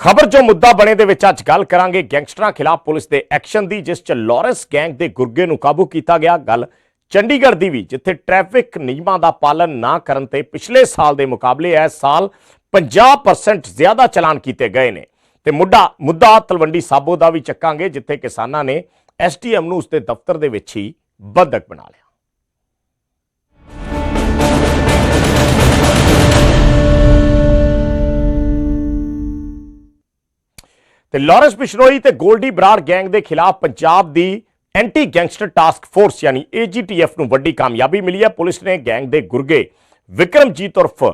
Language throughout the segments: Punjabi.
ਖਬਰ ਜੋ ਮੁੱਦਾ ਬਣੇ ਦੇ ਵਿੱਚ ਅੱਜ ਗੱਲ ਕਰਾਂਗੇ ਗੈਂਗਸਟਰਾਂ ਖਿਲਾਫ ਪੁਲਿਸ ਦੇ ਐਕਸ਼ਨ ਦੀ, ਜਿਸ ਚ ਲਾਰੈਂਸ ਗੈਂਗ ਦੇ ਗੁਰਗੇ ਨੂੰ ਕਾਬੂ ਕੀਤਾ ਗਿਆ। ਗੱਲ ਚੰਡੀਗੜ੍ਹ ਦੀ ਵੀ, ਜਿੱਥੇ ਟ੍ਰੈਫਿਕ ਨਿਯਮਾਂ ਦਾ ਪਾਲਣ ਨਾ ਕਰਨ ਤੇ ਪਿਛਲੇ ਸਾਲ ਦੇ ਮੁਕਾਬਲੇ ਇਸ ਸਾਲ 50% ਜ਼ਿਆਦਾ ਚਲਾਨ ਕੀਤੇ ਗਏ ਨੇ। ਤੇ ਮੁੱਦਾ ਮੁੱਦਾ ਤਲਵੰਡੀ ਸਾਬੋ ਦਾ ਵੀ ਚੱਕਾਂਗੇ, ਜਿੱਥੇ ਕਿਸਾਨਾਂ ਨੇ ਐਸਟੀਐਮ ਨੂੰ ਉਸਦੇ ਦਫ਼ਤਰ ਦੇ ਵਿੱਚ ਹੀ ਬੰਦਕ ਬਣਾ ਲਿਆ। ਤੇ ਲਾਰੈਂਸ ਬਿਸ਼ਨੋਈ ਤੇ ਗੋਲਡੀ ਬਰਾੜ ਗੈਂਗ ਦੇ ਖਿਲਾਫ ਪੰਜਾਬ ਦੀ ਐਂਟੀ ਗੈਂਗਸਟਰ ਟਾਸਕ ਫੋਰਸ, ਯਾਨੀ ਏਜੀਟੀਐਫ ਨੂੰ ਵੱਡੀ ਕਾਮਯਾਬੀ ਮਿਲੀ ਹੈ। ਪੁਲਿਸ ਨੇ ਗੈਂਗ ਦੇ ਗੁਰਗੇ ਵਿਕਰਮਜੀਤ ਉਰਫ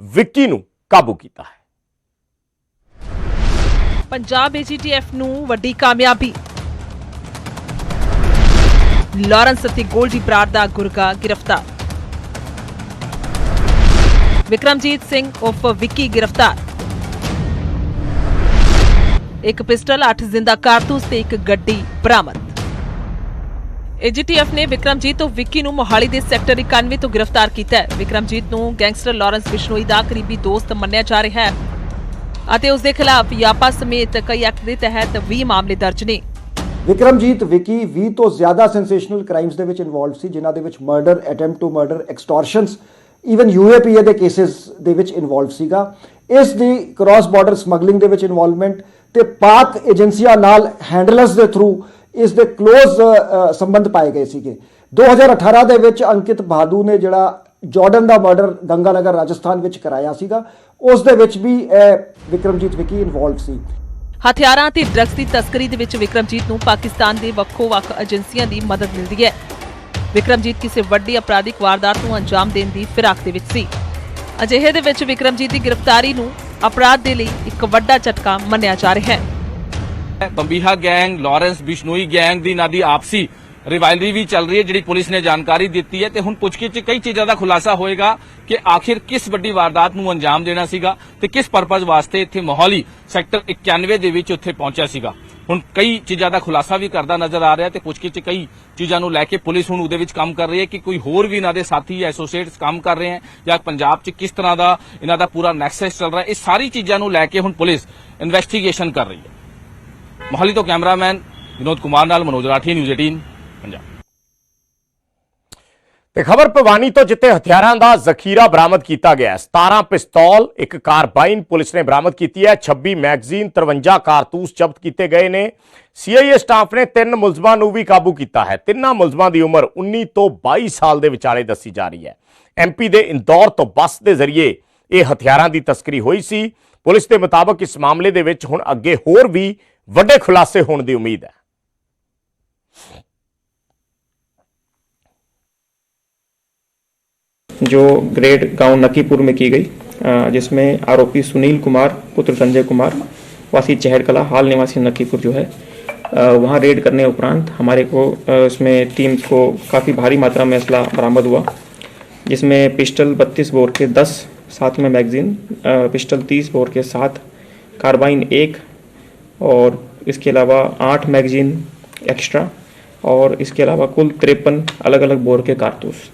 ਵਿੱਕੀ ਨੂੰ ਕਾਬੂ ਕੀਤਾ ਹੈ। ਪੰਜਾਬ ਏਜੀਟੀਐਫ ਨੂੰ ਵੱਡੀ ਕਾਮਯਾਬੀ। ਲਾਰੈਂਸ ਅਤੇ ਗੋਲਡੀ ਬਰਾੜ ਦਾ ਗੁਰਗਾ ਗ੍ਰਿਫਤਾਰ। ਵਿਕਰਮਜੀਤ ਸਿੰਘ ਉਰਫ ਵਿੱਕੀ ਗ੍ਰਿਫਤਾਰ। ਇੱਕ ਪਿਸਟਲ 8 ਜ਼ਿੰਦਾ ਕਾਰਤੂਸ ਤੇ ਇੱਕ ਗੱਡੀ ਬਰਾਮਦ। ਏਜੀਟੀਐਫ ਨੇ ਵਿਕਰਮਜੀਤ ਤੋਂ ਵਿੱਕੀ ਨੂੰ ਮੋਹਾਲੀ ਦੇ ਸੈਕਟਰ 91 ਤੋਂ ਗ੍ਰਿਫਤਾਰ ਕੀਤਾ ਹੈ। ਵਿਕਰਮਜੀਤ ਨੂੰ ਗੈਂਗਸਟਰ ਲਾਰੈਂਸ ਬਿਸ਼ਨੋਈ ਦਾ ਕਰੀਬੀ ਦੋਸਤ ਮੰਨਿਆ ਜਾ ਰਿਹਾ ਹੈ ਅਤੇ ਉਸ ਦੇ ਖਿਲਾਫ ਯਾਪਾ ਸਮੇਤ ਕਈ ਐਕਟ ਦੇ ਤਹਿਤ 20 ਮਾਮਲੇ ਦਰਜ ਨੇ। ਵਿਕਰਮਜੀਤ, ਵਿਕੀ 20 ਤੋਂ ਜ਼ਿਆਦਾ ਸੈਂਸੇਸ਼ਨਲ ਕ੍ਰਾਈਮਸ ਦੇ ਵਿੱਚ ਇਨਵੋਲਵ ਸੀ, ਜਿਨ੍ਹਾਂ ਦੇ ਵਿੱਚ murder attempt to murder extortions even UAPA ਦੇ ਕੇसेस ਦੇ ਵਿੱਚ ਇਨਵੋਲਵ ਸੀਗਾ। ਇਸ ਦੀ ਕ੍ਰਾਸ ਬਾਰਡਰ ਸਮਗਲਿੰਗ ਦੇ ਵਿੱਚ ਇਨਵੋਲਵਮੈਂਟ ਤੇ ਪਾਕ ਏਜੰਸੀਆਂ ਨਾਲ ਹੈਂਡਲਰਸ ਦੇ ਥਰੂ ਇਸ ਦੇ ক্লোਜ਼ ਸੰਬੰਧ ਪਾਏ ਗਏ ਸੀਗੇ। 2018 ਦੇ ਵਿੱਚ ਅੰਕਿਤ ਬਾਦੂ ਨੇ ਜਿਹੜਾ ਜਾਰਡਨ ਦਾ ਮਰਡਰ ਗੰਗਾਨਗਰ ਰਾਜਸਥਾਨ ਵਿੱਚ ਕਰਾਇਆ ਸੀਗਾ, ਉਸ ਦੇ ਵਿੱਚ ਵੀ ਵਿਕਰਮਜੀਤ ਵਿਕੀ ਇਨਵੋਲਵ ਸੀ। ਹਥਿਆਰਾਂ ਅਤੇ ਡਰੱਗਸ ਦੀ ਤਸਕਰੀ ਦੇ ਵਿੱਚ ਵਿਕਰਮਜੀਤ ਨੂੰ ਪਾਕਿਸਤਾਨ ਦੇ ਵੱਖੋ-ਵੱਖ ਏਜੰਸੀਆਂ ਦੀ ਮਦਦ ਮਿਲਦੀ ਹੈ। ਵਿਕਰਮਜੀਤ ਕਿਸੇ ਵੱਡੀ ਅਪਰਾਧਿਕ ਵਾਰਦਾਤ ਨੂੰ ਅੰਜਾਮ ਦੇਣ ਦੀ ਫਿਰਾਕ ਦੇ ਵਿੱਚ ਸੀ। ਅਜਿਹੇ ਦੇ ਵਿੱਚ ਵਿਕਰਮਜੀਤ ਦੀ ਗ੍ਰਿਫਤਾਰੀ ਨੂੰ ਅਪਰਾਧ ਦੇ ਲਈ ਇੱਕ ਵੱਡਾ ਝਟਕਾ ਮੰਨਿਆ ਜਾ ਰਿਹਾ ਹੈ। Bambiha gang, Lawrence Bishnoi gang ਦੀ ਨਾ ਆਪਸੀ ਰਿਵਾਇਲਰੀ ਵੀ ਚੱਲ ਰਹੀ ਹੈ, ਜਿਹੜੀ ਪੁਲਿਸ ਨੇ ਜਾਣਕਾਰੀ ਦਿੱਤੀ ਹੈ ਤੇ ਹੁਣ ਪੁੱਛਗਿੱਛ 'ਚ ਕਈ ਚੀਜ਼ਾਂ ਦਾ ਖੁਲਾਸਾ ਹੋਏਗਾ ਕਿ ਆਖਿਰ ਕਿਸ ਵੱਡੀ ਵਾਰਦਾਤ ਨੂੰ ਅੰਜਾਮ ਦੇਣਾ ਸੀਗਾ ਤੇ ਕਿਸ ਪਰਪਸ ਵਾਸਤੇ ਇੱਥੇ ਮੋਹਾਲੀ ਸੈਕਟਰ 91 ਦੇ ਵਿੱਚ ਉੱਥੇ ਪਹੁੰਚਿਆ ਸੀਗਾ। ਹੁਣ ਕਈ ਚੀਜ਼ਾਂ ਦਾ ਖੁਲਾਸਾ ਵੀ ਕਰਦਾ ਨਜ਼ਰ ਆ ਰਿਹਾ ਤੇ ਪੁੱਛਗਿੱਛ ਕਈ ਚੀਜ਼ਾਂ ਨੂੰ ਲੈ ਕੇ ਪੁਲਿਸ ਹੁਣ ਉਹਦੇ ਵਿੱਚ ਕੰਮ ਕਰ ਰਹੀ ਹੈ ਕਿ ਕੋਈ ਹੋਰ ਵੀ ਇਹਨਾਂ ਦੇ ਸਾਥੀ ਐਸੋਸੀਏਟਸ ਕੰਮ ਕਰ ਰਹੇ ਹਨ ਜਾਂ ਪੰਜਾਬ 'ਚ ਕਿਸ ਤਰ੍ਹਾਂ ਦਾ ਇਹਨਾਂ ਦਾ ਪੂਰਾ ਨੈਕਸਸ ਚੱਲ ਰਿਹਾ, ਇਹ ਸਾਰੀ ਚੀਜ਼ਾਂ ਨੂੰ ਲੈ ਕੇ ਹੁਣ ਪੁਲਿਸ ਇਨਵੈਸਟੀਗੇਸ਼ਨ ਕਰ ਰਹੀ ਹੈ। ਮੋਹਾਲੀ ਤੋਂ ਕੈਮਰਾਮੈਨ ਵਿਨੋਦ ਕੁਮਾਰ ਨਾਲ ਮਨੋਜ ਰਾਠੀ ਨਿਊਜ਼ 18 ਪੰਜਾਬ। ਤੇ ਖਬਰ ਭਵਾਨੀ ਤੋਂ ਜਿੱਥੇ ਹਥਿਆਰਾਂ ਦਾ ਜ਼ਖੀਰਾ ਬਰਾਮਦ ਕੀਤਾ ਗਿਆ ਹੈ। 17 ਪਿਸਤੌਲ, ਇੱਕ ਕਾਰਬਾਈਨ ਪੁਲਿਸ ਨੇ ਬਰਾਮਦ ਕੀਤੀ ਹੈ। 26 ਮੈਗਜ਼ੀਨ 53 ਕਾਰਤੂਸ ਜ਼ਬਤ ਕੀਤੇ ਗਏ ਨੇ। ਸੀਆਈਏ ਸਟਾਫ ਨੇ ਤਿੰਨ ਮੁਲਜ਼ਮਾਂ ਨੂੰ ਵੀ ਕਾਬੂ ਕੀਤਾ ਹੈ। ਤਿੰਨਾਂ ਮੁਲਜ਼ਮਾਂ ਦੀ ਉਮਰ 19 ਤੋਂ 22 ਸਾਲ ਦੇ ਵਿਚਾਲੇ ਦੱਸੀ ਜਾ ਰਹੀ ਹੈ। ਐਮਪੀ ਦੇ ਇੰਦੌਰ ਤੋਂ ਬੱਸ ਦੇ ਜ਼ਰੀਏ ਇਹ ਹਥਿਆਰਾਂ ਦੀ ਤਸਕਰੀ ਹੋਈ ਸੀ। ਪੁਲਿਸ ਦੇ ਮੁਤਾਬਕ ਇਸ ਮਾਮਲੇ ਦੇ ਵਿੱਚ ਹੁਣ ਅੱਗੇ ਹੋਰ ਵੀ ਵੱਡੇ ਖੁਲਾਸੇ ਹੋਣ ਦੀ ਉਮੀਦ ਹੈ। जो ग्रेड गाँव नकीपुर में की गई जिसमें आरोपी सुनील कुमार, पुत्र संजय कुमार, वासी चहर कला हाल निवासी नकीपुर जो है वहाँ रेड करने उपरांत हमारे को उसमें टीम को काफ़ी भारी मात्रा में असला बरामद हुआ, जिसमें पिस्टल 32 बोर के 10 साथ में मैगजीन पिस्टल 30 बोर के साथ कार्बाइन एक और इसके अलावा आठ मैगजीन एक्स्ट्रा और इसके अलावा कुल तिरपन अलग अलग बोर के कारतूस।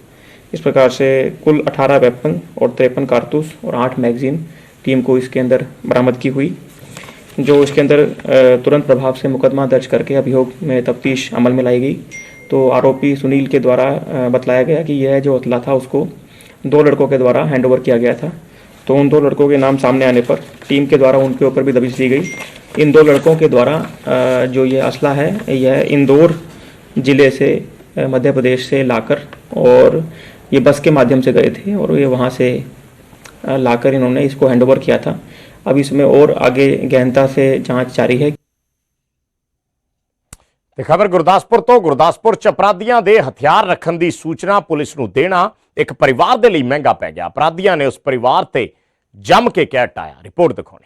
इस प्रकार से कुल 18 वेपन और तिरपन कारतूस और आठ मैगजीन टीम को इसके अंदर बरामद की हुई, जो इसके अंदर तुरंत प्रभाव से मुकदमा दर्ज करके अभियोग में तफ्तीश अमल में लाई गई। तो आरोपी सुनील के द्वारा बतलाया गया कि यह जो अतला था उसको दो लड़कों के द्वारा हैंडओवर किया गया था। तो उन दो लड़कों के नाम सामने आने पर टीम के द्वारा उनके ऊपर भी दबिश दी गई। इन दो लड़कों के द्वारा जो ये असला है, यह इंदौर ज़िले से मध्य प्रदेश से लाकर और ये बस के माध्यम से गए थे और ये वहाँ से अ, लाकर इन्होंने इसको हैंडओवर किया था अब इसमें और आगे गहनता से जांच जारी है ਤੇ ਖਬਰ ਗੁਰਦਾਸਪੁਰ ਤੋਂ ਗੁਰਦਾਸਪੁਰ ਚ ਅਪਰਾਧੀਆਂ ਦੇ ਹਥਿਆਰ ਰੱਖਣ ਦੀ ਸੂਚਨਾ ਪੁਲਿਸ ਨੂੰ ਦੇਣਾ ਇੱਕ ਪਰਿਵਾਰ ਦੇ ਲਈ ਮਹਿੰਗਾ ਪੈ ਗਿਆ ਅਪਰਾਧੀਆਂ ਨੇ ਉਸ ਪਰਿਵਾਰ ਤੇ ਜੰਮ ਕੇ ਕਹਿ ਟਾਇਆ ਰਿਪੋਰਟ ਦਿਖਾਉਣੀ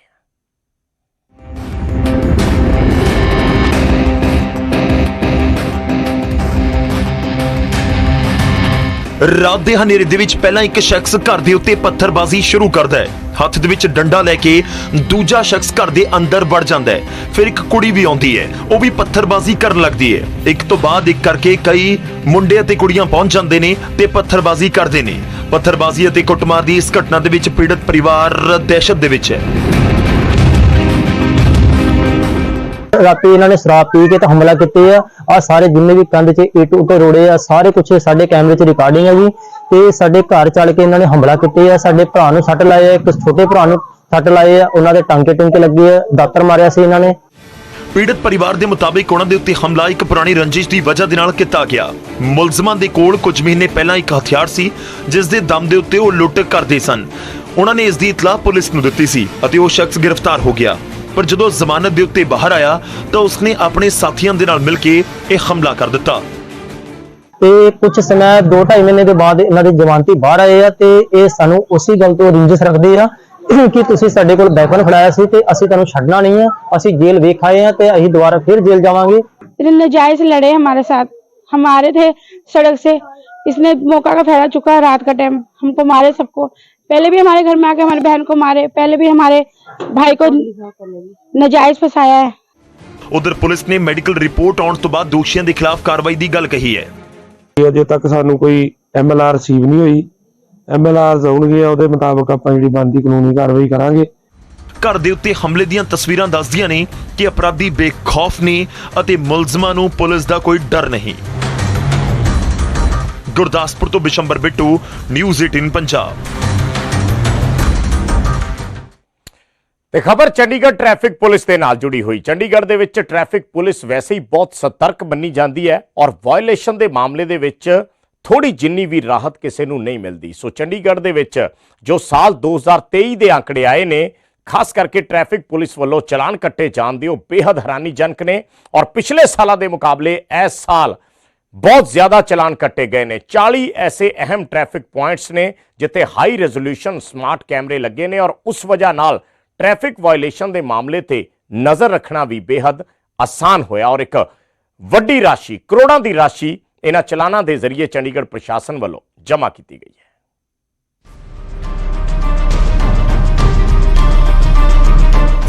ਰਾਤ ਦੇ ਹਨੇਰੇ ਦੇ ਵਿੱਚ ਪਹਿਲਾਂ ਇੱਕ ਸ਼ਖਸ ਘਰ ਦੇ ਉੱਤੇ ਪੱਥਰਬਾਜ਼ੀ ਸ਼ੁਰੂ ਕਰਦਾ ਹੈ। ਹੱਥ ਦੇ ਵਿੱਚ ਡੰਡਾ ਲੈ ਕੇ ਦੂਜਾ ਸ਼ਖਸ ਘਰ ਦੇ ਅੰਦਰ ਵੜ ਜਾਂਦਾ ਹੈ। ਫਿਰ ਇੱਕ ਕੁੜੀ ਵੀ ਆਉਂਦੀ ਹੈ। ਉਹ ਵੀ ਪੱਥਰਬਾਜ਼ੀ ਕਰਨ ਲੱਗਦੀ ਹੈ। ਇੱਕ ਤੋਂ ਬਾਅਦ ਇੱਕ ਕਰਕੇ ਕਈ ਮੁੰਡੇ ਅਤੇ ਕੁੜੀਆਂ ਪਹੁੰਚ ਜਾਂਦੇ ਨੇ ਤੇ ਪੱਥਰਬਾਜ਼ੀ ਕਰਦੇ ਨੇ। ਪੱਥਰਬਾਜ਼ੀ ਅਤੇ ਕੁੱਟਮਾਰ ਦੀ ਇਸ ਘਟਨਾ ਦੇ ਵਿੱਚ ਪੀੜਤ ਪਰਿਵਾਰ ਦਹਿਸ਼ਤ ਦੇ ਵਿੱਚ ਹੈ। ਰਾਤੀ ਇਹਨਾਂ ਨੇ ਸ਼ਰਾਬ ਪੀ ਕੇ ਤਾਂ ਹਮਲਾ ਕੀਤੇ ਆ। ਆ ਸਾਰੇ ਜਿੰਨੇ ਵੀ ਕੰਧ 'ਚ ਇੱਟ ਉੱਟ ਰੋੜੇ ਆ, ਸਾਰੇ ਕੁਝ ਸਾਡੇ ਕੈਮਰੇ 'ਚ ਰਿਕਾਰਡਿੰਗ ਹੈ ਜੀ। ਤੇ ਸਾਡੇ ਘਰ ਚੱਲ ਕੇ ਇਹਨਾਂ ਨੇ ਹਮਲਾ ਕੀਤੇ ਆ। ਸਾਡੇ ਭਰਾ ਨੂੰ ਸੱਟ ਲਾਏ ਆ, ਇੱਕ ਛੋਟੇ ਭਰਾ ਨੂੰ ਸੱਟ ਲਾਏ ਆ। ਉਹਨਾਂ ਦੇ ਟਾਂਕੇ ਟੁੰਕੇ ਲੱਗੇ ਆ, ਦਾਤਰ ਮਾਰਿਆ ਸੀ ਇਹਨਾਂ ਨੇ। ਪੀੜਤ ਪਰਿਵਾਰ ਦੇ ਮੁਤਾਬਿਕ ਉਹਨਾਂ ਦੇ ਉੱਤੇ ਹਮਲਾ ਇੱਕ ਪੁਰਾਣੀ ਰੰਜਿਸ਼ ਦੀ ਵਜ੍ਹਾ ਦੇ ਨਾਲ ਕੀਤਾ ਗਿਆ। ਮੁਲਜ਼ਮਾਂ ਦੇ ਕੋਲ ਕੁਝ ਮਹੀਨੇ ਪਹਿਲਾਂ ਇੱਕ ਹਥਿਆਰ ਸੀ, ਜਿਸ ਦੇ ਦਮ ਦੇ ਉੱਤੇ ਉਹ ਲੁੱਟ ਕਰਦੇ ਸਨ। ਉਹਨਾਂ ਨੇ ਇਸ ਦੀ ਇਤਲਾਹ ਪੁਲਿਸ ਨੂੰ ਦਿੱਤੀ ਸੀ ਅਤੇ ਉਹ ਸ਼ਖਸ ਗ੍ਰਿਫਤਾਰ ਹੋ ਗਿਆ। ਪਰ ਜਦੋਂ ਜ਼ਮਾਨਤ ਦੇ ਉੱਤੇ ਬਾਹਰ ਆਇਆ ਤਾਂ ਉਸਨੇ ਆਪਣੇ ਸਾਥੀਆਂ ਦੇ ਨਾਲ ਮਿਲ ਕੇ ਇਹ ਹਮਲਾ ਕਰ ਦਿੱਤਾ ਤੇ ਕੁਝ ਸਮਾਂ 2.5 ਮਹੀਨੇ ਦੇ ਬਾਅਦ ਇਹਨਾਂ ਦੇ ਜਵਾਨਤੀ ਬਾਹਰ ਆਏ ਆ ਤੇ ਇਹ ਸਾਨੂੰ ਉਸੇ ਗੱਲ ਤੋਂ ਰਿੰਜਸ ਰੱਖਦੇ ਆ ਕਿ ਤੁਸੀਂ ਸਾਡੇ ਕੋਲ ਵੈਪਨ ਫੜਾਇਆ ਸੀ ਤੇ ਅਸੀਂ ਤੁਹਾਨੂੰ ਛੱਡਣਾ ਨਹੀਂ ਆ ਅਸੀਂ ਜੇਲ੍ਹ ਵੇਖ ਆਏ ਆ ਤੇ ਅਸੀਂ ਦੁਬਾਰਾ ਫਿਰ ਜੇਲ੍ਹ ਜਾਵਾਂਗੇ इतने नजायज लड़े हमारे साथ हम आ रहे थे सड़क से इसने मौका का फायदा चुका रात का टाइम हमको मारे सबको पहले भी हमारे घर में आके हमारी बहन को मारे पहले भी हमारे भाई को नजायज फंसाया है ਉਧਰ ਪੁਲਿਸ ਨੇ ਮੈਡੀਕਲ ਰਿਪੋਰਟ ਆਉਣ ਤੋਂ ਬਾਅਦ ਦੋਸ਼ੀਆਂ ਦੇ ਖਿਲਾਫ ਕਾਰਵਾਈ ਦੀ ਗੱਲ ਕਹੀ ਹੈ ਅਜੇ ਤੱਕ ਸਾਨੂੰ ਕੋਈ ਐਮਐਲਆਰ ਰਿਸੀਵ ਨਹੀਂ ਹੋਈ ਐਮਐਲਆਰ ਆਉਣਗੇ ਉਹਦੇ ਮੁਤਾਬਕ ਆਪਾਂ ਜਿਹੜੀ ਬਣਦੀ ਕਾਨੂੰਨੀ ਕਾਰਵਾਈ ਕਰਾਂਗੇ ਘਰ ਦੇ ਉੱਤੇ ਹਮਲੇ ਦੀਆਂ ਤਸਵੀਰਾਂ ਦੱਸਦੀਆਂ ਨੇ ਕਿ ਅਪਰਾਧੀ ਬੇਖੌਫ ਨੇ ਅਤੇ ਮੁਲਜ਼ਮਾਂ ਨੂੰ ਪੁਲਿਸ ਦਾ ਕੋਈ ਡਰ ਨਹੀਂ ਗੁਰਦਾਸਪੁਰ ਤੋਂ ਬਿਸ਼ੰਬਰ ਬਿੱਟੂ ਨਿਊਜ਼ 18 ਪੰਜਾਬ ਤੇ ਖਬਰ ਚੰਡੀਗੜ੍ਹ ਟ੍ਰੈਫਿਕ ਪੁਲਿਸ ਦੇ ਨਾਲ ਜੁੜੀ ਹੋਈ। ਚੰਡੀਗੜ੍ਹ ਦੇ ਵਿੱਚ ਟ੍ਰੈਫਿਕ ਪੁਲਿਸ ਵੈਸੇ ਹੀ ਬਹੁਤ ਸਤਰਕ ਬੰਨੀ ਜਾਂਦੀ ਹੈ ਔਰ ਵਾਇਲੇਸ਼ਨ ਦੇ ਮਾਮਲੇ ਦੇ ਵਿੱਚ ਥੋੜੀ ਜਿੰਨੀ ਵੀ ਰਾਹਤ ਕਿਸੇ ਨੂੰ ਨਹੀਂ ਮਿਲਦੀ। ਸੋ ਚੰਡੀਗੜ੍ਹ ਦੇ ਵਿੱਚ ਜੋ ਸਾਲ 2023 ਦੇ ਅੰਕੜੇ ਆਏ ਨੇ, ਖਾਸ ਕਰਕੇ ਟ੍ਰੈਫਿਕ ਪੁਲਿਸ ਵੱਲੋਂ ਚਲਾਨ ਕੱਟੇ ਜਾਣ ਦੇ ਉਹ ਬੇहद ਹੈਰਾਨੀਜਨਕ ਨੇ ਔਰ ਪਿਛਲੇ ਸਾਲਾਂ ਦੇ ਮੁਕਾਬਲੇ ਇਸ ਸਾਲ ਬਹੁਤ ਜ਼ਿਆਦਾ ਚਲਾਨ ਕੱਟੇ ਗਏ ਨੇ। 40 ਐਸੇ ਅਹਿਮ ਟ੍ਰੈਫਿਕ ਪੁਆਇੰਟਸ ਨੇ ਜਿੱਥੇ ਹਾਈ ਰੈਜ਼ੋਲੂਸ਼ਨ ਸਮਾਰਟ ਕੈਮਰੇ ਲੱਗੇ ਨੇ ਔਰ ਉਸ ਵਜ੍ਹਾ ਨਾਲ ਟ੍ਰੈਫਿਕ ਵਾਇਓਲੇਸ਼ਨ ਦੇ ਮਾਮਲੇ ਤੇ ਨਜ਼ਰ ਰੱਖਣਾ ਵੀ ਬੇहद ਆਸਾਨ ਹੋਇਆ ਔਰ ਇੱਕ ਵੱਡੀ ਰਾਸ਼ੀ, ਕਰੋੜਾਂ ਦੀ ਰਾਸ਼ੀ ਇਹਨਾਂ ਚਲਾਨਾਂ ਦੇ ਜ਼ਰੀਏ ਚੰਡੀਗੜ੍ਹ ਪ੍ਰਸ਼ਾਸਨ ਵੱਲੋਂ ਜਮ੍ਹਾਂ ਕੀਤੀ ਗਈ ਹੈ।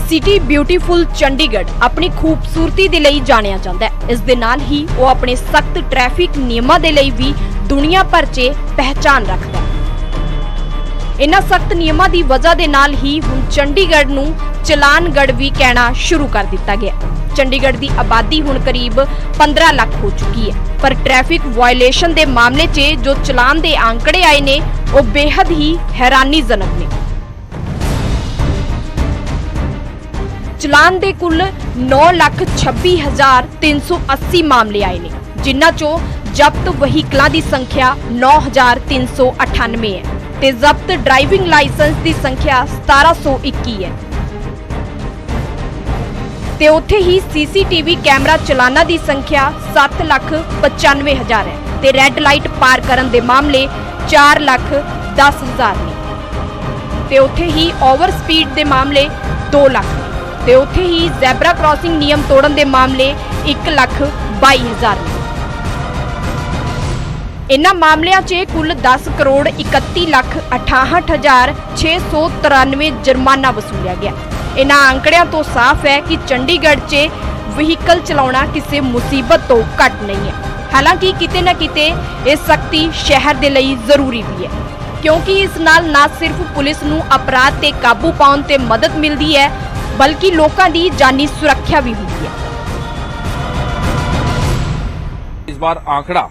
ਸਿਟੀ ਬਿਊਟੀਫੁਲ ਚੰਡੀਗੜ੍ਹ ਆਪਣੀ ਖੂਬਸੂਰਤੀ ਦੇ ਲਈ ਜਾਣਿਆ ਜਾਂਦਾ ਹੈ। ਇਸ ਦੇ ਨਾਲ ਹੀ ਉਹ ਆਪਣੇ ਸਖਤ ਟ੍ਰੈਫਿਕ ਨਿਯਮਾਂ ਦੇ ਲਈ ਵੀ ਦੁਨੀਆ ਭਰ 'ਚ ਪਹਿਚਾਨ ਰੱਖਦਾ ਹੈ। ਇਹਨਾਂ ਸਖਤ ਨਿਯਮਾਂ ਦੀ ਵਜ੍ਹਾ ਦੇ ਨਾਲ ਹੀ ਹੁਣ ਚੰਡੀਗੜ੍ਹ ਨੂੰ ਚਲਾਨਗੜ੍ਹ ਵੀ ਕਹਿਣਾ ਸ਼ੁਰੂ ਕਰ ਦਿੱਤਾ ਗਿਆ। ਚੰਡੀਗੜ੍ਹ ਦੀ ਆਬਾਦੀ ਹੁਣ ਕਰੀਬ 15 ਲੱਖ ਹੋ ਚੁੱਕੀ ਹੈ। ਪਰ ਟ੍ਰੈਫਿਕ ਵਾਇਲੇਸ਼ਨ ਦੇ ਮਾਮਲੇ 'ਚ ਜੋ ਚਲਾਨ ਦੇ ਅੰਕੜੇ ਆਏ ਨੇ, ਉਹ ਬੇहद ਹੀ ਹੈਰਾਨੀਜਨਕ ਨੇ। ਚਲਾਨ ਦੇ ਕੁੱਲ 926380 ਮਾਮਲੇ ਆਏ ਨੇ, ਜਿਨ੍ਹਾਂ 'ਚੋਂ ਜ਼ਬਤ ਵਹੀਕਲਾਂ ਦੀ ਸੰਖਿਆ 9398 ਹੈ। ਤੇ ਜ਼ਬਤ ਡਰਾਈਵਿੰਗ ਲਾਇਸੈਂਸ ਦੀ ਸੰਖਿਆ 1721 ਹੈ। ਤੇ ਉੱਥੇ ਹੀ ਸੀਸੀਟੀਵੀ ਕੈਮਰਾ ਚਲਾਨਾਂ ਦੀ ਸੰਖਿਆ 795000 ਹੈ ਤੇ ਰੈੱਡ ਲਾਈਟ ਪਾਰ ਕਰਨ ਦੇ ਮਾਮਲੇ 410000 ਨੇ। ਤੇ ਉੱਥੇ ਹੀ ਓਵਰ ਸਪੀਡ ਦੇ ਮਾਮਲੇ 2 ਲੱਖ ਨੇ। ਤੇ ਉੱਥੇ ਹੀ ਜ਼ੈਬਰਾ ਕ੍ਰਾਸਿੰਗ ਨਿਯਮ ਤੋੜਨ ਦੇ ਮਾਮਲੇ 1 ਲੱਖ 22000 ਨੇ। ਇਹਨਾਂ ਮਾਮਲਿਆਂ 'ਚ ਕੁੱਲ 10 ਕਰੋੜ 31 ਲੱਖ 68693 ਜੁਰਮਾਨਾ ਵਸੂਲਿਆ ਗਿਆ। ਇਨ੍ਹਾਂ ਅੰਕੜਿਆਂ ਤੋਂ ਸਾਫ਼ ਹੈ ਕਿ ਚੰਡੀਗੜ੍ਹ 'ਚ ਵਹੀਕਲ ਚਲਾਉਣਾ ਕਿਸੇ ਮੁਸੀਬਤ ਤੋਂ ਘੱਟ ਨਹੀਂ ਹੈ। ਹਾਲਾਂਕਿ ਕਿਤੇ ਨਾ ਕਿਤੇ ਇਹ ਸਖਤੀ ਸ਼ਹਿਰ ਦੇ ਲਈ ਜ਼ਰੂਰੀ ਵੀ ਹੈ, ਕਿਉਂਕਿ ਇਸ ਨਾਲ ਨਾ ਸਿਰਫ ਪੁਲਿਸ ਨੂੰ ਅਪਰਾਧ ਤੇ ਕਾਬੂ ਪਾਉਣ ਤੇ ਮਦਦ ਮਿਲਦੀ ਹੈ, ਬਲਕਿ ਲੋਕਾਂ ਦੀ ਜਾਨੀ ਸੁਰੱਖਿਆ ਵੀ ਹੁੰਦੀ ਹੈ। ਇਸ ਵਾਰ ਆંકੜਾ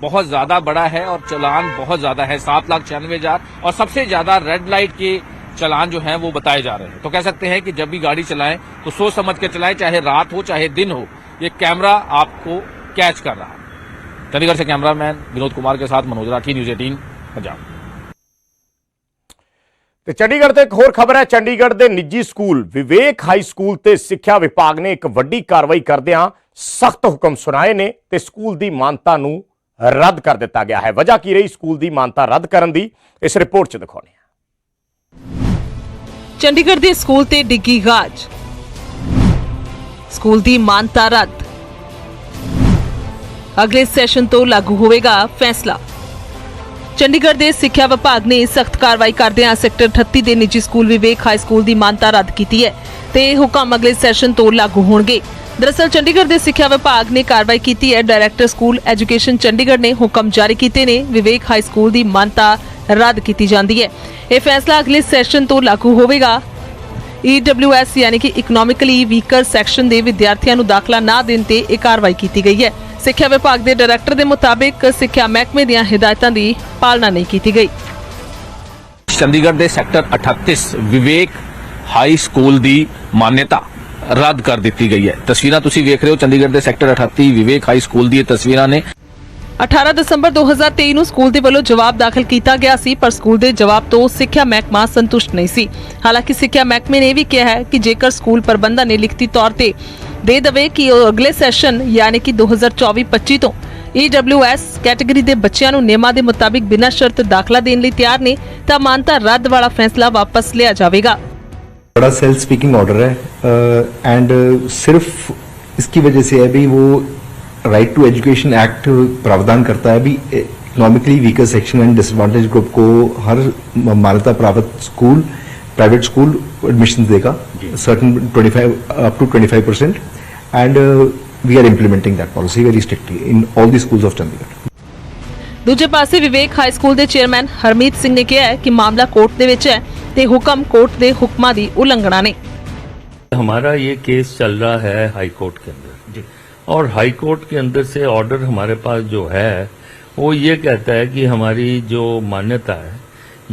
बहुत ज्यादा बड़ा है और चलान बहुत ज्यादा है सात लाख छियानवे हजार और सबसे ज्यादा रेड लाइट के चलान जो हैं वो बताए जा रहे हैं तो कह सकते हैं कि जब भी गाड़ी चलाएं तो सोच समझ के चलाएं चाहे रात हो चाहे दिन हो ये कैमरा आपको कैच कर रहा है चंडीगढ़ से कैमरामैन विनोद कुमार के साथ मनोज राठी न्यूज एटीन पंजाब ਤੇ ਚੰਡੀਗੜ੍ਹ ਤੋਂ ਇੱਕ ਹੋਰ ਖਬਰ ਹੈ ਚੰਡੀਗੜ੍ਹ ਦੇ ਨਿੱਜੀ ਸਕੂਲ ਵਿਵੇਕ ਹਾਈ ਸਕੂਲ ਤੇ ਸਿੱਖਿਆ ਵਿਭਾਗ ਨੇ ਇੱਕ ਵੱਡੀ ਕਾਰਵਾਈ ਕਰਦਿਆਂ ਸਖਤ ਹੁਕਮ ਸੁਣਾਏ ਨੇ ਤੇ ਸਕੂਲ ਦੀ ਮਾਨਤਾ ਨੂੰ ਰੱਦ ਕਰ ਦਿੱਤਾ ਗਿਆ ਹੈ। ਵਜ੍ਹਾ ਕੀ ਰਹੀ ਸਕੂਲ ਦੀ ਮਾਨਤਾ ਰੱਦ ਕਰਨ ਦੀ? ਇਸ ਰਿਪੋਰਟ 'ਚ ਦਿਖਾਉਂਦੇ ਹਾਂ। ਚੰਡੀਗੜ੍ਹ ਦੇ ਸਕੂਲ ਤੇ ਡਿੱਗੀ ਗਾਜ ਸਕੂਲ ਦੀ ਮਾਨਤਾ ਰੱਦ। ਅਗਲੇ ਸੈਸ਼ਨ ਤੋਂ ਲਾਗੂ ਹੋਵੇਗਾ ਫੈਸਲਾ। ਚੰਡੀਗੜ੍ਹ ਦੇ ਸਿੱਖਿਆ ਵਿਭਾਗ ਨੇ ਸਖਤ ਕਾਰਵਾਈ ਕਰਦਿਆਂ ਸੈਕਟਰ 38 ਦੇ ਨਿੱਜੀ ਸਕੂਲ ਵਿਵੇਕ ਹਾਈ ਸਕੂਲ ਦੀ ਮਾਨਤਾ ਰੱਦ ਕੀਤੀ ਹੈ ਤੇ ਹੁਕਮ ਅਗਲੇ ਸੈਸ਼ਨ ਤੋਂ ਲਾਗੂ ਹੋਣਗੇ। ਦਰਅਸਲ ਚੰਡੀਗੜ੍ਹ ਦੇ ਸਿੱਖਿਆ ਵਿਭਾਗ ਨੇ ਕਾਰਵਾਈ ਕੀਤੀ ਹੈ। ਡਾਇਰੈਕਟਰ ਸਕੂਲ ਐਜੂਕੇਸ਼ਨ ਚੰਡੀਗੜ੍ਹ ਨੇ ਹੁਕਮ ਜਾਰੀ ਕੀਤੇ ਨੇ। ਵਿਵੇਕ ਹਾਈ ਸਕੂਲ ਦੀ ਮਾਨਤਾ ਰੱਦ ਕੀਤੀ ਜਾਂਦੀ ਹੈ। ਇਹ ਫੈਸਲਾ ਅਗਲੇ ਸੈਸ਼ਨ ਤੋਂ ਲਾਗੂ ਹੋਵੇਗਾ। EWS ਯਾਨੀ ਕਿ ਇਕਨੋਮਿਕਲੀ ਵੀਕਰ ਸੈਕਸ਼ਨ ਦੇ ਵਿਦਿਆਰਥੀਆਂ ਨੂੰ ਦਾਖਲਾ ਨਾ ਦੇਣ ਤੇ ਇਹ ਕਾਰਵਾਈ ਕੀਤੀ ਗਈ ਹੈ। ਸਿੱਖਿਆ ਵਿਭਾਗ ਦੇ ਡਾਇਰੈਕਟਰ ਦੇ ਮੁਤਾਬਿਕ ਸਿੱਖਿਆ ਮਹਿਕਮੇ ਦੀਆਂ ਹਦਾਇਤਾਂ ਦੀ ਪਾਲਣਾ ਨਹੀਂ ਕੀਤੀ ਗਈ। ਚੰਡੀਗੜ੍ਹ ਦੇ ਸੈਕਟਰ 38 ਵਿਵੇਕ ਹਾਈ ਸਕੂਲ ਦੀ ਮਾਨਤਾ। ਰੱਦ ਕਰ ਦਿੱਤੀ ਗਈ ਹੈ। ਤਸਵੀਰਾਂ ਤੁਸੀਂ ਵੇਖ ਰਹੇ ਹੋ, ਚੰਡੀਗੜ੍ਹ ਦੇ ਸੈਕਟਰ 38 ਵਿਵੇਕ ਹਾਈ ਸਕੂਲ ਦੀ ਤਸਵੀਰਾਂ ਨੇ। 18 ਦਸੰਬਰ 2023 ਨੂੰ ਸਕੂਲ ਦੇ ਵੱਲੋਂ ਜਵਾਬ ਦਾਖਲ ਕੀਤਾ ਗਿਆ ਸੀ, ਪਰ ਸਕੂਲ ਦੇ ਜਵਾਬ ਤੋਂ ਸਿੱਖਿਆ ਮਹਿਕਮਾ ਸੰਤੁਸ਼ਟ ਨਹੀਂ ਸੀ। ਹਾਲਾਂਕਿ ਸਿੱਖਿਆ ਮਹਿਕਮੇ ਨੇ ਵੀ ਕਿਹਾ ਹੈ ਕਿ ਜੇਕਰ ਸਕੂਲ ਪ੍ਰਬੰਧਨ ਨੇ ਲਿਖਤੀ ਤੌਰ ਤੇ ਦੇ ਦੇਵੇ ਕਿ ਉਹ ਅਗਲੇ ਸੈਸ਼ਨ ਯਾਨੀ ਕਿ 2024-25 ਤੋਂ EWS ਕੈਟਾਗਰੀ ਦੇ ਬੱਚਿਆਂ ਨੂੰ ਨਿਯਮਾਂ ਦੇ ਮੁਤਾਬਿਕ ਬਿਨਾਂ ਸ਼ਰਤ ਦਾਖਲਾ ਦੇਣ ਲਈ ਤਿਆਰ ਨੇ, ਤਾਂ ਮਾਨਤਾ ਰੱਦ ਵਾਲਾ ਫੈਸਲਾ ਵਾਪਸ ਲਿਆ ਜਾਵੇਗਾ। बड़ा सेल्फ स्पीकिंग ऑर्डर है एंड सिर्फ इसकी वजह से अभी वो राइट टू एजुकेशन एक्ट प्रावधान करता है अभी economically weaker section and disadvantage group को हर मान्यता प्राप्त स्कूल प्राइवेट स्कूल एडमिशन देगा certain 25 up to 25 percent and we are implementing that policy very strictly in all the schools of Chandigarh ਦੂਜੇ ਪਾਸੇ ਵਿਵੇਕ ਹਾਈ ਸਕੂਲ ਦੇ ਚੇਅਰਮੈਨ ਹਰਮੀਤ ਸਿੰਘ ਨੇ ਕਿਹਾ ਹੈ ਕਿ ਮਾਮਲਾ ਕੋਰਟ ਦੇ ਵਿੱਚ ਹੈ ਤੇ ਹੁਕਮ ਕੋਰਟ ਦੇ ਹੁਕਮਾਂ ਦੀ ਉਲੰਘਣਾ ਨੇ हमारा ये केस चल रहा है हाई कोर्ट के अंदर और हाई कोर्ट के अंदर से ऑर्डर हमारे पास जो है वो ये कहता है कि हमारी जो मान्यता है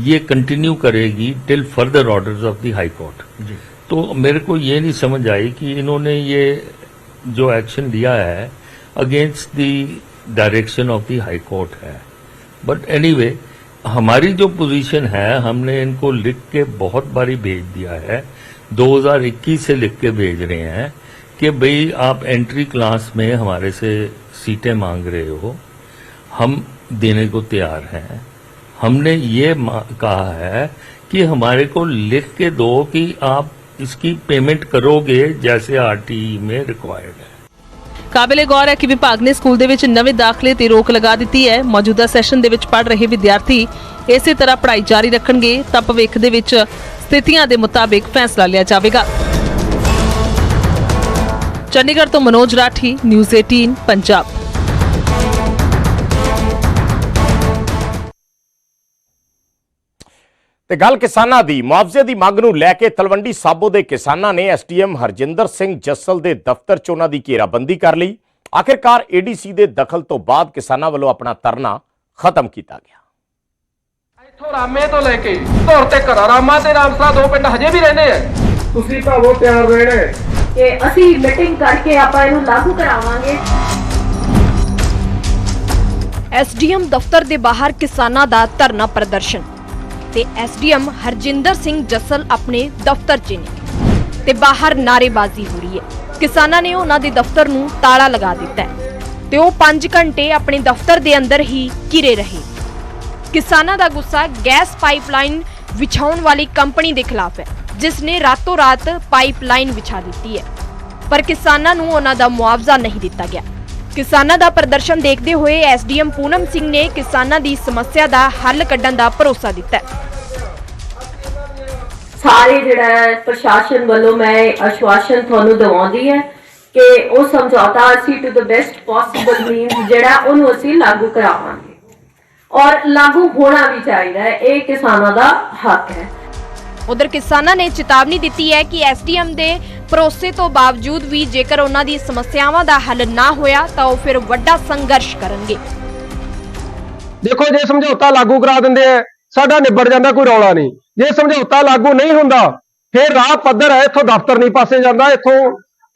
ये कंटिन्यू करेगी till further orders of the high court तो मेरे को ये नहीं समझ आई कि इन्होंने ये जो एक्शन लिया है against the direction of the high court है बट एनीवे हमारी जो पोजीशन है, हमने इनको लिख के बहुत बारी भेज दिया है। 2021 से लिख के भेज रहे हैं कि भाई, आप एंट्री क्लास में हमारे से सीटें मांग रहे हो। हम देने को तैयार हैं। हमने ये कहा है कि हमारे को लिख के दो कि आप इसकी पेमेंट करोगे जैसे आरटीई में रिक्वायर्ड है। ਕਾਬਿਲੇ ਗੌਰ ਹੈ ਕਿ ਵਿਭਾਗ ਨੇ ਸਕੂਲ ਦੇ ਵਿੱਚ ਨਵੇਂ ਦਾਖਲੇ ਤੇ ਰੋਕ ਲਗਾ ਦਿੱਤੀ ਹੈ। ਮੌਜੂਦਾ ਸੈਸ਼ਨ ਦੇ ਵਿੱਚ ਪੜ ਰਹੇ ਵਿਦਿਆਰਥੀ ਇਸੇ ਤਰ੍ਹਾਂ ਪੜ੍ਹਾਈ ਜਾਰੀ ਰੱਖਣਗੇ ਤਾਂ ਭਵਿੱਖ ਦੇ ਵਿੱਚ ਸਥਿਤੀਆਂ ਦੇ ਮੁਤਾਬਿਕ ਫੈਸਲਾ ਲਿਆ ਜਾਵੇਗਾ। ਚੰਡੀਗੜ੍ਹ ਤੋਂ ਮਨੋਜ ਰਾਠੀ, ਨਿਊਜ਼ 18 ਪੰਜਾਬ। ਤੇ ਗੱਲ ਕਿਸਾਨਾਂ ਦੀ ਮੁਆਵਜ਼ੇ ਦੀ ਮੰਗ ਨੂੰ ਲੈ ਕੇ ਤਲਵੰਡੀ ਸਾਬੋ ਦੇ ਕਿਸਾਨਾਂ ਨੇ ਐਸਟੀਐਮ ਹਰਜਿੰਦਰ ਸਿੰਘ ਜੱਸਲ ਦੇ ਦਫ਼ਤਰ 'ਚ ਉਹਨਾਂ ਦੀ ਘੇਰਾਬੰਦੀ ਕਰ ਲਈ। ਆਖਿਰਕਾਰ ਏਡੀਸੀ ਦੇ ਦਖਲ ਤੋਂ ਬਾਅਦ ਕਿਸਾਨਾਂ ਵੱਲੋਂ ਆਪਣਾ ਧਰਨਾ ਖਤਮ ਕੀਤਾ ਗਿਆ। ਇੱਥੋਂ ਰਾਮੇ ਤੋਂ ਲੈ ਕੇ ਧੁਰ ਤੇ ਘਰਾਂ ਰਾਮਾ ਤੇ ਰਾਮਸਰਾ ਦੋ ਪਿੰਡ ਹਜੇ ਵੀ ਰਹਿੰਦੇ ਆ। ਤੁਸੀਂ ਭਾਵੋ ਤਿਆਰ ਰਹਿਣੇ ਕਿ ਅਸੀਂ ਮੀਟਿੰਗ ਕਰਕੇ ਆਪਾਂ ਇਹਨੂੰ ਲਾਗੂ ਕਰਾਵਾਂਗੇ। ਐਸਡੀਐਮ ਦਫ਼ਤਰ ਦੇ ਬਾਹਰ ਕਿਸਾਨਾਂ ਦਾ ਧਰਨਾ ਪ੍ਰਦਰਸ਼ਨ। ਤੇ ਐਸਡੀਐਮ ਹਰਜਿੰਦਰ ਸਿੰਘ ਜੱਸਲ ਆਪਣੇ ਦਫ਼ਤਰ 'ਚ ਨੇ ਤੇ ਬਾਹਰ ਨਾਰੇਬਾਜ਼ੀ ਹੋ ਰਹੀ ਹੈ। ਕਿਸਾਨਾਂ ਨੇ ਉਹਨਾਂ ਦੇ ਦਫ਼ਤਰ ਨੂੰ ਤਾਲਾ ਲਗਾ ਦਿੱਤਾ ਹੈ ਤੇ ਉਹ 5 ਘੰਟੇ ਆਪਣੇ ਦਫ਼ਤਰ ਦੇ ਅੰਦਰ ਹੀ ਘਿਰੇ ਰਹੇ। ਕਿਸਾਨਾਂ ਦਾ ਗੁੱਸਾ ਗੈਸ ਪਾਈਪਲਾਈਨ ਵਿਛਾਉਣ ਵਾਲੀ ਕੰਪਨੀ ਦੇ ਖਿਲਾਫ ਹੈ, ਜਿਸ ਨੇ ਰਾਤੋਂ ਰਾਤ ਪਾਈਪਲਾਈਨ ਵਿਛਾ ਦਿੱਤੀ ਹੈ। ਪਰ ਕਿਸਾਨਾਂ ਨੂੰ ਉਹਨਾਂ ਦਾ ਮੁਆਵਜ਼ਾ ਨਹੀਂ ਦਿੱਤਾ ਗਿਆ। ਕਿਸਾਨਾਂ ਦਾ ਪ੍ਰਦਰਸ਼ਨ ਦੇਖਦੇ ਹੋਏ ਐਸਡੀਐਮ ਪੂਨਮ ਸਿੰਘ ਨੇ ਕਿਸਾਨਾਂ ਦੀ ਸਮੱਸਿਆ ਦਾ ਹੱਲ ਕੱਢਣ ਦਾ ਭਰੋਸਾ ਦਿੱਤਾ। ਸਾਰੇ ਜਿਹੜਾ ਪ੍ਰਸ਼ਾਸਨ ਵੱਲੋਂ ਮੈਂ ਅਸ਼ਵਾਸਨ ਤੁਹਾਨੂੰ ਦਿਵਾਉਂਦੀ ਹੈ ਕਿ ਉਹ ਸਮਝੌਤਾ ਅਸੀਂ to the best possible means ਜਿਹੜਾ ਉਹਨੂੰ ਅਸੀਂ ਲਾਗੂ ਕਰਾਵਾਂਗੇ। ਔਰ ਲਾਗੂ ਹੋਣਾ ਵੀ ਚਾਹੀਦਾ ਹੈ, ਇਹ ਕਿਸਾਨਾਂ ਦਾ ਹੱਕ ਹੈ। ਉਧਰ ਕਿਸਾਨਾਂ ਨੇ ਚੇਤਾਵਨੀ ਦਿੱਤੀ ਹੈ ਕਿ ਐਸਡੀਐਮ ਦੇ ਭਰੋਸੇ ਤੋਂ ਬਾਵਜੂਦ ਵੀ ਜੇਕਰ ਉਹਨਾਂ ਦੀ ਸਮੱਸਿਆਵਾਂ ਦਾ ਹੱਲ ਨਾ ਹੋਇਆ, ਤਾਂ ਉਹ ਫਿਰ ਵੱਡਾ ਸੰਘਰਸ਼ ਕਰਨਗੇ। ਦੇਖੋ, ਜੇ ਸਮਝੌਤਾ ਲਾਗੂ ਕਰਾ ਦਿੰਦੇ ਆ, ਸਾਡਾ ਨਿਬੜ ਜਾਂਦਾ, ਕੋਈ ਰੌਲਾ ਨਹੀਂ। ਜੇ ਸਮਝੌਤਾ ਲਾਗੂ ਨਹੀਂ ਹੁੰਦਾ, ਫਿਰ ਰਾਹ ਪੱਧਰ ਹੈ, ਇੱਥੋਂ ਦਫ਼ਤਰ ਨਹੀਂ ਪਾਸੇ ਜਾਂਦਾ, ਇੱਥੋਂ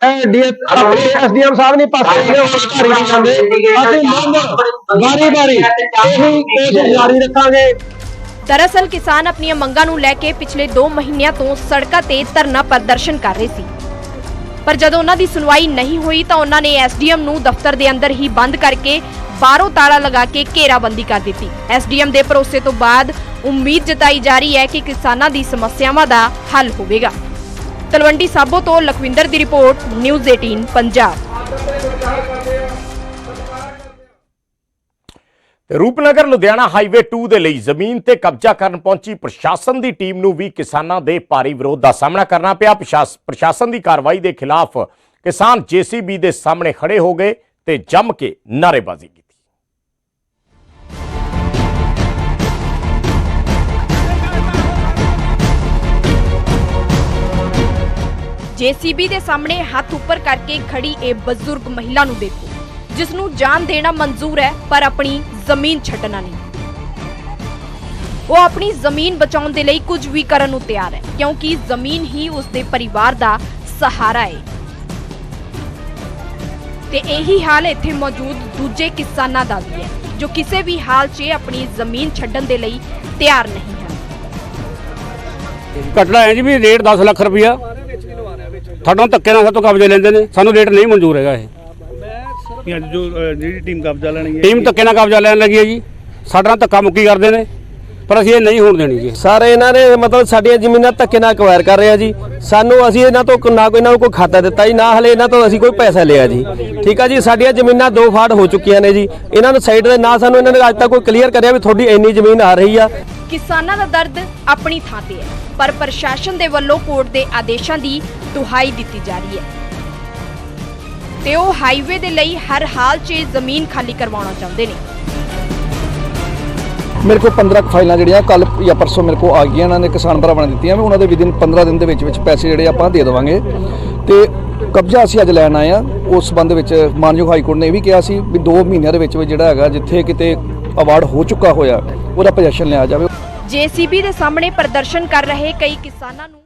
ਐਸਡੀਐਮ ਸਾਹਿਬ ਨਹੀਂ ਪਾਸੇ ਜਾਂਦੇ ਹੋਰ ਅਧਿਕਾਰੀ ਨਹੀਂ ਜਾਂਦੇ। ਅਸੀਂ ਮੈਂਬਰ ਵਾਰੀ ਵਾਰੀ ਇਹੀ ਕੋਸ਼ਿਸ਼ ਜਾਰੀ ਰੱਖਾਂਗੇ। ਦਰਅਸਲ ਕਿਸਾਨ ਆਪਣੀਆਂ ਮੰਗਾਂ ਨੂੰ ਲੈ ਕੇ ਪਿਛਲੇ 2 ਮਹੀਨਿਆਂ ਤੋਂ ਸੜਕਾਂ ਤੇ ਧਰਨਾ ਪ੍ਰਦਰਸ਼ਨ ਕਰ ਰਹੇ ਸੀ। ਪਰ ਜਦੋਂ ਉਹਨਾਂ ਦੀ ਸੁਣਵਾਈ ਨਹੀਂ ਹੋਈ ਤਾਂ ਉਹਨਾਂ ਨੇ ਐਸਡੀਐਮ ਨੂੰ ਦਫ਼ਤਰ ਦੇ ਅੰਦਰ ਹੀ ਬੰਦ ਕਰਕੇ ਬਾਹਰੋਂ ਤਾਲਾ ਲਗਾ ਕੇ ਘੇਰਾਬੰਦੀ ਕਰ ਦਿੱਤੀ। ਐਸਡੀਐਮ ਦੇ ਭਰੋਸੇ ਤੋਂ ਬਾਅਦ ਉਮੀਦ ਜਤਾਈ ਜਾ ਰਹੀ ਹੈ ਕਿ ਕਿਸਾਨਾਂ ਦੀ ਸਮੱਸਿਆਵਾਂ ਦਾ ਹੱਲ ਹੋਵੇਗਾ। ਤਲਵੰਡੀ ਸਾਬੋ ਤੋਂ ਲਖਵਿੰਦਰ ਦੀ report, news 18 Punjab. Rupnagar, Ludhiana highway 2 ਦੇ ਲਈ ਜ਼ਮੀਨ ਤੇ ਕਬਜ਼ਾ ਕਰਨ ਪਹੁੰਚੀ ਪ੍ਰਸ਼ਾਸਨ ਦੀ ਟੀਮ ਨੂੰ ਵੀ ਕਿਸਾਨਾਂ ਦੇ ਭਾਰੀ ਵਿਰੋਧ ਦਾ ਸਾਹਮਣਾ ਕਰਨਾ ਪਿਆ। ਪ੍ਰਸ਼ਾਸਨ ਦੀ ਕਾਰਵਾਈ ਦੇ ਖਿਲਾਫ ਕਿਸਾਨ ਜੀਸੀਬੀ ਦੇ ਸਾਹਮਣੇ ਖੜੇ ਹੋ ਗਏ ਤੇ ਜੰਮ ਕੇ ਨਾਅਰੇਬਾਜ਼ੀ ਕੀਤੀ। ਜੀਸੀਬੀ ਦੇ ਸਾਹਮਣੇ ਹੱਥ ਉੱਪਰ ਕਰਕੇ ਖੜੀ ਇਹ ਬਜ਼ੁਰਗ ਮਹਿਲਾ ਨੂੰ ਦੇਖੋ। ਜਿਸ ਨੂੰ ਜਾਨ ਦੇਣਾ ਮਨਜ਼ੂਰ ਹੈ ਪਰ ਆਪਣੀ ਜ਼ਮੀਨ ਛੱਡਣਾ ਨਹੀਂ। ਉਹ ਆਪਣੀ ਜ਼ਮੀਨ ਬਚਾਉਣ ਦੇ ਲਈ ਕੁਝ ਵੀ ਕਰਨ ਨੂੰ ਤਿਆਰ ਹੈ ਕਿਉਂਕਿ ਜ਼ਮੀਨ ਹੀ ਉਸ ਦੇ ਪਰਿਵਾਰ ਦਾ ਸਹਾਰਾ ਹੈ ਤੇ ਇਹੀ ਹਾਲ ਇੱਥੇ ਮੌਜੂਦ ਦੂਜੇ ਕਿਸਾਨਾਂ ਦਾ ਵੀ ਹੈ ਜੋ ਕਿਸੇ ਵੀ ਹਾਲ 'ਚ ਆਪਣੀ ਜ਼ਮੀਨ ਛੱਡਣ ਦੇ ਲਈ ਤਿਆਰ ਨਹੀਂ ਹਨ। ਘਟਨਾ ਹੈ ਜੀ ਵੀ ਰੇਟ 10 ਲੱਖ ਰੁਪਇਆ ਸਾਡਾ ਧੱਕੇ ਨਾਲ ਸਾਤੋਂ ਕਬਜ਼ੇ ਲੈਂਦੇ ਨੇ ਸਾਨੂੰ ਰੇਟ ਨਹੀਂ ਮਨਜ਼ੂਰ ਹੈਗਾ ਇਹ। ਅੱਜ ਜੋ ਜਿਹੜੀ ਟੀਮ ਕਬਜ਼ਾ ਲੈਣੀ ਟੀਮ ਧੱਕੇ ਨਾਲ ਕਬਜ਼ਾ ਲੈਣ ਲੱਗੀ ਹੈ ਜੀ। ਸਾਡੇ ਨਾਲ ਧੱਕਾ ਮੁੱਕੀ ਕਰਦੇ ਨੇ ਪਰ ਅਸੀਂ ਇਹ ਨਹੀਂ ਹੋਣ ਦੇਣੀ ਜੀ। ਸਰ ਇਹਨਾਂ ਨੇ ਮਤਲਬ ਸਾਡੀਆਂ ਜ਼ਮੀਨਾਂ ਧੱਕੇ ਨਾਲ ਅਕਵਾਇਰ ਕਰ ਰਹੇ ਆ ਜੀ। ਸਾਨੂੰ ਅਸੀਂ ਇਹਨਾਂ ਤੋਂ ਨਾ ਕੋਈ ਇਹਨਾਂ ਨੂੰ ਕੋਈ ਖਾਤਾ ਦਿੱਤਾ ਜੀ ਨਾ ਹਲੇ ਇਹਨਾਂ ਤੋਂ ਅਸੀਂ ਕੋਈ ਪੈਸਾ ਲਿਆ ਜੀ। ਠੀਕ ਆ ਜੀ ਸਾਡੀਆਂ ਜ਼ਮੀਨਾਂ ਦੋ ਫਾੜ ਹੋ ਚੁੱਕੀਆਂ ਨੇ ਜੀ। ਇਹਨਾਂ ਨੂੰ ਸਾਈਡ ਦੇ ਨਾ ਸਾਨੂੰ ਇਹਨਾਂ ਨੇ ਅੱਜ ਤੱਕ ਕੋਈ ਕਲੀਅਰ ਕਰਿਆ ਵੀ ਤੁਹਾਡੀ ਇੰਨੀ ਜ਼ਮੀਨ ਆ ਰਹੀ ਆ। ਕਿਸਾਨਾਂ ਦਾ ਦਰਦ ਆਪਣੀ ਥਾਂ ਤੇ ਹੈ ਪਰ ਪ੍ਰਸ਼ਾਸਨ ਦੇ ਵੱਲੋਂ ਕੋਰਟ ਦੇ ਆਦੇਸ਼ਾਂ ਦੀ ਦੁਹਾਈ ਦਿੱਤੀ ਜਾ ਰਹੀ ਹੈ। ਤੇ ਉਹ ਹਾਈਵੇ ਦੇ ਲਈ ਹਰ ਹਾਲ 'ਚ ਜ਼ਮੀਨ ਖਾਲੀ ਕਰਵਾਉਣਾ ਚਾਹੁੰਦੇ ਨੇ। ਮੇਰੇ ਕੋਲ 15 ਫਾਈਲਾਂ ਜਿਹੜੀਆਂ ਕੱਲ ਜਾਂ ਪਰਸੋਂ ਮੇਰੇ ਕੋਲ ਆ ਗਈਆਂ ਇਹਨਾਂ ਨੇ ਕਿਸਾਨ ਭਰਾਵਾਂ ਨੇ ਦਿੱਤੀਆਂ ਵੀ ਉਹਨਾਂ ਦੇ ਵਿਦਿਨ 15 ਦਿਨ ਦੇ ਵਿੱਚ ਵਿੱਚ ਪੈਸੇ ਜਿਹੜੇ ਆਪਾਂ ਦੇ ਦੇਵਾਂਗੇ। ਤੇ ਕਬਜ਼ਾ ਅਸੀਂ ਅੱਜ ਲੈਣ ਆਏ ਆ। ਉਸ ਸੰਬੰਧ ਵਿੱਚ ਮਾਨਯੋਗ ਹਾਈ ਕੋਰਟ ਨੇ ਇਹ ਵੀ ਕਿਹਾ ਸੀ ਵੀ 2 ਮਹੀਨਿਆਂ ਦੇ ਵਿੱਚ ਵਿੱਚ ਜਿਹੜਾ ਹੈਗਾ ਜਿੱਥੇ ਕਿਤੇ ਅਵਾਰਡ ਹੋ ਚੁੱਕਾ ਹੋਇਆ ਉਹਦਾ ਪੋਜੀਸ਼ਨ ਲਿਆ ਜਾਵੇ। ਜੀਸੀਬੀ ਦੇ ਸਾਹਮਣੇ ਪ੍ਰਦਰਸ਼ਨ ਕਰ ਰਹੇ ਕਈ ਕਿਸਾਨਾਂ ਨੂੰ